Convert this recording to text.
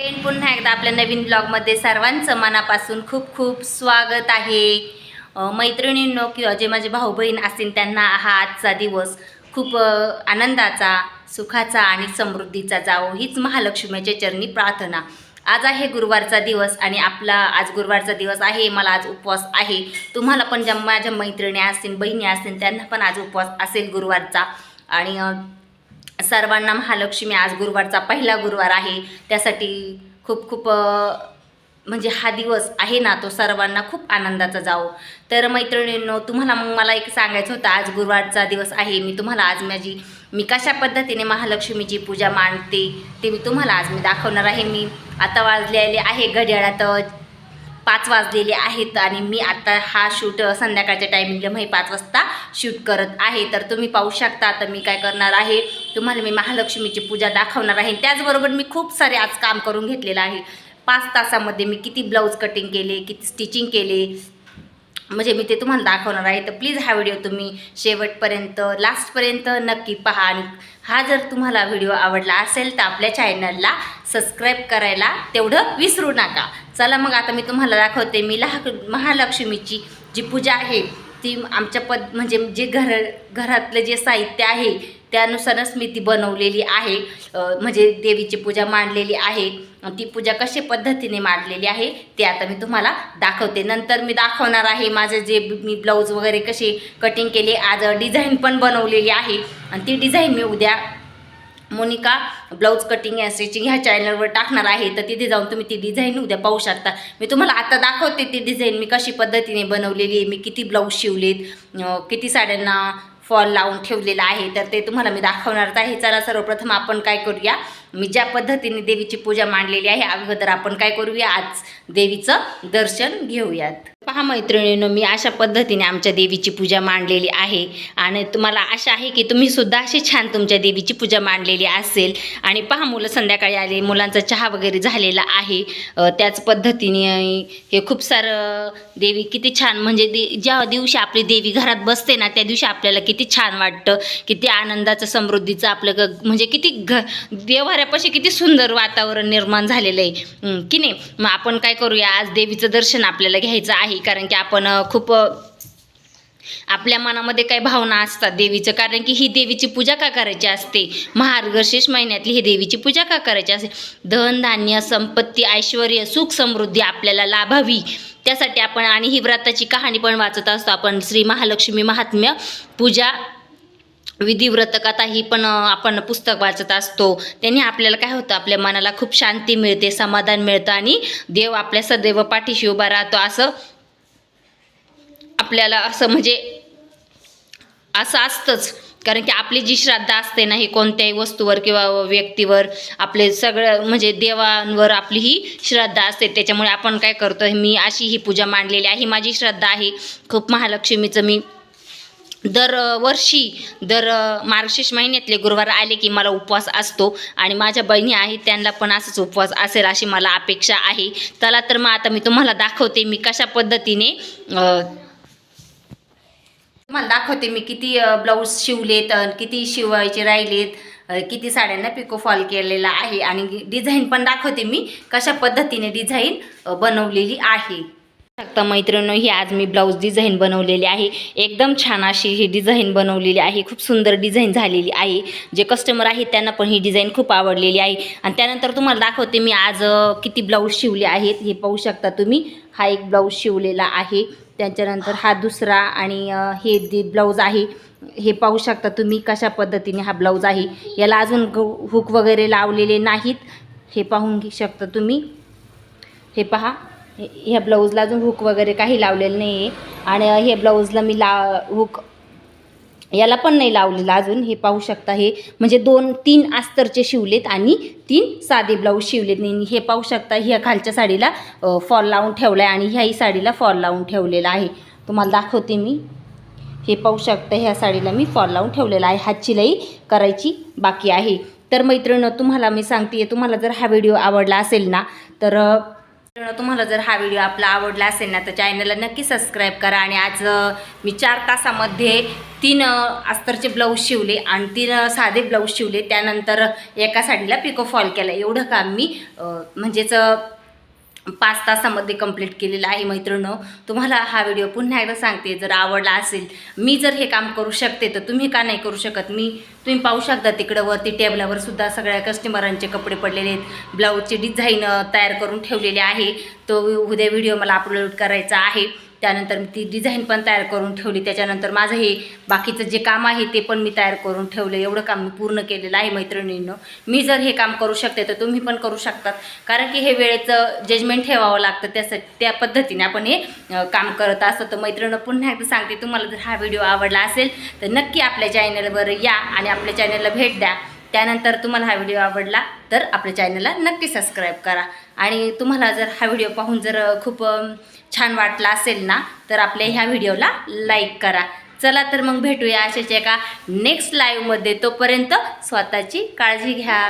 Friend पुन्हा एकदा आपल्या नवीन ब्लॉगमध्ये सर्वांचं मनापासून खूप खूप स्वागत आहे. मैत्रिणींनो किंवा जे माझे भाऊ बहीण असतील त्यांना हा आजचा दिवस खूप आनंदाचा सुखाचा आणि समृद्धीचा जावो हीच महालक्ष्मीच्या चरणी प्रार्थना. आज आहे गुरुवारचा दिवस आणि आपला आज गुरुवारचा दिवस आहे मला आज उपवास आहे. तुम्हाला पण ज्या माझ्या मैत्रिणी असतील बहिणी असतील त्यांना पण आज उपवास असेल गुरुवारचा. आणि सर्वांना महालक्ष्मी आज गुरुवारचा पहिला गुरुवार आहे. त्यासाठी खूप खूप म्हणजे हा दिवस आहे ना तो सर्वांना खूप आनंदाचा जावो. तर मैत्रिणींनो तुम्हाला मग मला एक सांगायचं होतं आज गुरुवारचा दिवस आहे. मी तुम्हाला आज माझी मी कशा पद्धतीने महालक्ष्मीची पूजा मांडते ते मी तुम्हाला आज मी दाखवणार आहे. मी आता वाजलेले आहे घड्याळात पाच वाजलेले आहेत आणि मी आता हा शूट संध्याकाळच्या टायमिंगला मी पाच वाजता शूट करत आहे. तर तुम्ही पाहू शकता तर मी काय करणार आहे. तुम्हाला मी महालक्ष्मीची पूजा दाखवणार आहे. त्याचबरोबर मी खूप सारे आज काम करून घेतलेलं आहे. पाच तासामध्ये मी किती ब्लाऊज कटिंग केले किती स्टिचिंग केले म्हणजे मी ते तुम्हाला दाखवणार आहे. तर प्लीज हा व्हिडिओ तुम्ही शेवटपर्यंत लास्टपर्यंत नक्की पहा. आणि हा जर तुम्हाला व्हिडिओ आवडला असेल तर आपल्या चॅनलला सबस्क्राईब करायला तेवढं विसरू नका. चला मग आता मी तुम्हाला दाखवते. मी लहा महालक्ष्मीची जी पूजा आहे ती आमच्या पद म्हणजे जे घर घरातलं जे साहित्य आहे त्यानुसारच मी ती बनवलेली आहे. म्हणजे देवीची पूजा मांडलेली आहे. ती पूजा कशी पद्धतीने मांडलेली आहे ते आता मी तुम्हाला दाखवते. नंतर मी दाखवणार आहे माझं जे मी ब्लाऊज वगैरे कसे कटिंग केले आज डिझाईन पण बनवलेली आहे. आणि ती डिझाईन मी उद्या मोनिका ब्लाऊज कटिंग या स्टिचिंग ह्या चॅनलवर टाकणार आहे. तर तिथे जाऊन तुम्ही ती डिझाईन उद्या पाहू शकता. मी तुम्हाला आता दाखवते ती डिझाईन मी कशी पद्धतीने बनवलेली आहे मी किती ब्लाऊज शिवलेत किती साड्यांना फॉल लावून ठेवलेला आहे तर ते तुम्हाला मी दाखवणारच आहे. चला सर्वप्रथम आपण काय करूया? मी ज्या पद्धतीने देवीची पूजा मांडलेली आहे अगोदर आपण काय करूया? आज देवीचं दर्शन घेऊयात. पहा मैत्रिणीनं मी अशा पद्धतीने आमच्या देवीची पूजा मांडलेली आहे. आणि तुम्हाला आशा आहे की तुम्ही सुद्धा अशी छान तुमच्या देवीची पूजा मांडलेली असेल. आणि पहा मुलं संध्याकाळी आले मुलांचा चहा वगैरे झालेला आहे. त्याच पद्धतीने हे खूप सारं देवी किती छान म्हणजे दे ज्या दिवशी आपली देवी घरात बसते ना त्या दिवशी आपल्याला किती छान वाटतं. किती आनंदाचं समृद्धीचं आपलं ग म्हणजे किती घ देवाऱ्यापाशी किती सुंदर वातावरण निर्माण झालेलं आहे. की नाही? मग आपण काय करूया? आज देवीचं दर्शन आपल्याला घ्यायचं आहे. कारण की आपण खूप आपल्या मनामध्ये काही भावना असतात देवीचं. कारण की ही देवीची पूजा का करायची असते? मार्गशीर्ष महिन्यातली ही देवीची पूजा का करायची असते? धन धान्य संपत्ती ऐश्वर सुख समृद्धी आपल्याला लाभावी. त्यासाठी आपण आणि ही व्रताची कहाणी पण वाचत असतो आपण श्री महालक्ष्मी महात्म्य पूजा विधिव्रत कथा ही पण आपण पुस्तक वाचत असतो. त्यांनी आपल्याला काय होतं? आपल्या मनाला खूप शांती मिळते समाधान मिळतं आणि देव आपल्या सदैव पाठीशी उभा राहतो. असं आपल्याला असं म्हणजे असं असतंच. कारण की आपली जी श्रद्धा असते ना ही कोणत्याही वस्तूवर किंवा व्यक्तीवर आपले सगळं म्हणजे देवांवर आपली ही श्रद्धा असते. त्याच्यामुळे आपण काय करतो मी अशी ही पूजा मांडलेली आहे ही माझी श्रद्धा आहे. खूप महालक्ष्मीचं मी दर वर्षी दर मार्गशीर्ष महिन्यातले गुरुवार आले की मला उपवास असतो. आणि माझ्या बहिणी आहेत त्यांना पण असंच उपवास असेल अशी मला अपेक्षा आहे. चला तर मग आता मी तुम्हाला दाखवते मी कशा पद्धतीने तुम्हाला दाखवते मी किती ब्लाऊज शिवलेत किती शिवायचे राहिलेत किती साड्यांना पिको फॉल केलेला आहे आणि डिझाईन पण दाखवते मी कशा पद्धतीने डिझाईन बनवलेली आहे. शकता मैत्रिणी ही आज मी ब्लाऊज डिझाईन बनवलेली आहे. एकदम छान अशी ही डिझाईन बनवलेली आहे. खूप सुंदर डिझाईन झालेली आहे. जे कस्टमर आहेत त्यांना पण ही डिझाईन खूप आवडलेली आहे. आणि त्यानंतर तुम्हाला दाखवते मी आज किती ब्लाऊज शिवले आहेत. हे पाहू शकता तुम्ही. हा एक ब्लाऊज शिवलेला आहे. त्याच्यानंतर हा दुसरा आणि हे जे ब्लाऊज आहे हे पाहू शकता तुम्ही कशा पद्धतीने हा ब्लाऊज आहे. याला अजून हुक वगैरे लावलेले नाहीत. हे पाहून घेऊ शकता तुम्ही. हे पहा. हे- ह्या ब्लाऊजला अजून हुक वगैरे काही लावलेलं नाही आहे आणि हे ब्लाऊजला मी ला हुक याला पण नाही लावलेलं अजून हे पाहू शकता हे. म्हणजे दोन तीन अस्तरचे शिवलेत आणि तीन साधे ब्लाऊज शिवलेत. हे पाहू शकता ह्या खालच्या साडीला फॉल लावून ठेवला आहे आणि ह्याही साडीला फॉल लावून ठेवलेला आहे. तुम्हाला दाखवते मी. हे पाहू शकता ह्या साडीला मी फॉल लावून ठेवलेला आहे. हात शिलाई करायची बाकी आहे. तर मैत्रिणं तुम्हाला मी सांगते तुम्हाला जर हा व्हिडिओ आवडला असेल ना तर तुम्हाला जर हा व्हिडिओ आपला आवडला असेल ना तर चॅनलला नक्की सबस्क्राईब करा. आणि आज मी चार तासामध्ये तीन अस्तरचे ब्लाऊज शिवले आणि तीन साधे ब्लाऊज शिवले. त्यानंतर एका साडीला पिको फॉल केला. एवढं काम मी म्हणजेच पाच तासामध्ये कंप्लीट केलेलं आहे मैत्रिणं तुम्हाला हा व्हिडिओ पुन्हा एकदा सांगते जर आवडला असेल मी जर हे काम करू शकते तर तुम्ही का नाही करू शकत? मी तुम्ही पाहू शकता तिकडं वरती टेबलावर सुद्धा सगळ्या कस्टमरांचे कपडे पडलेले आहेत. ब्लाऊजची डिझाईन तयार करून ठेवलेली आहे. तो उद्या व्हिडिओ मला अपलोड करायचा आहे. त्यानंतर मी ती डिझाईन पण तयार करून ठेवली. त्याच्यानंतर माझं हे बाकीचं जे काम आहे ते पण मी तयार करून ठेवलं. एवढं काम मी पूर्ण केलेलं आहे मैत्रिणींनं. मी जर हे काम करू शकते तर तुम्ही पण करू शकतात. कारण की हे वेळेचं जजमेंट ठेवावं लागतं त्यासाठी त्या पद्धतीने आपण हे काम करत असतो. तर मैत्रिणं पुन्हा एकदा सांगते तुम्हाला जर हा व्हिडिओ आवडला असेल तर नक्की आपल्या चॅनलवर या आणि आपल्या चॅनलला भेट द्या. त्यानंतर तुम्हाला हा व्हिडिओ आवडला तर आपल्या चॅनलला नक्की सबस्क्राईब करा. आणि तुम्हाला जर हा व्हिडिओ पाहून जर खूप छान वाटला असेल ना तर आपल्या ह्या व्हिडिओला लाईक करा. चला तर मग भेटूया अशाच एका नेक्स्ट लाईव्हमध्ये. तोपर्यंत स्वतःची काळजी घ्या.